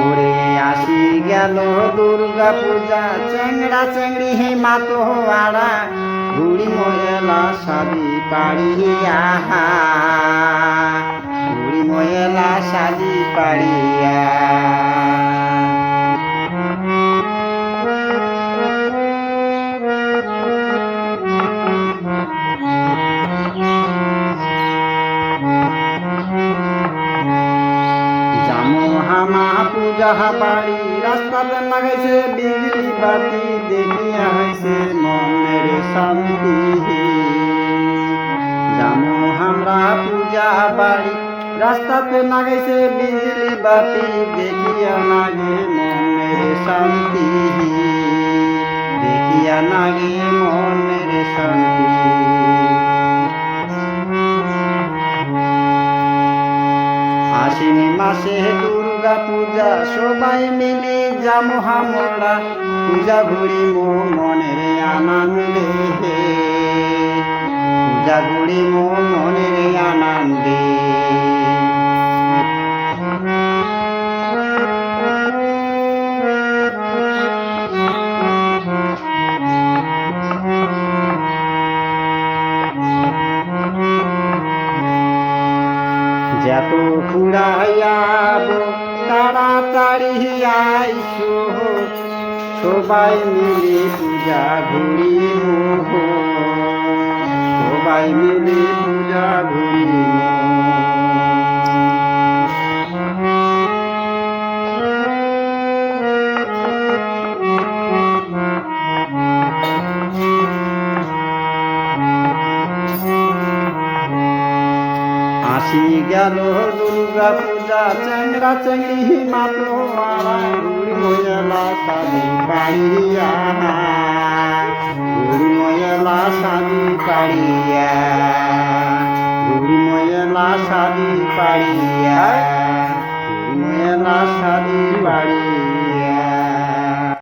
ওরে আসি গেল দুর্গা পূজা, চেংড়া চেংড়ি হে মাতো আড়া ঘুড়ি ময়লা পাড়ি আহা ঘুরি ময়লা সাজি পাড়িয়া। হামা পূজা বাড়ি। রাস্তাতে লাগাইছে বিজলি বাতি দেখিয়া হয়েছে মনের শান্তি। জামো হামরা পূজা বাড়ি। রাস্তাতে লাগাইছে বিজলি বাতি দেখিয়া নাগে মনের শান্তি। দেখিয়া নাগে মনের শান্তি। আশ্বিন মাসে দুর্গা পূজা সবাই মিলে যাব হামরা। পূজা ঘুরি মো মনের আনন্দে। পূজা ঘুরি মো যত ফুরাইয়াব তাড়াতাড়ি আইসো। সবাই মিলে পূজা ঘুরিব সবাই মিলে আসি গেল দুর্গা পূজা চেংরা চেংড়ি মাতো মারা বাড়ি সাদি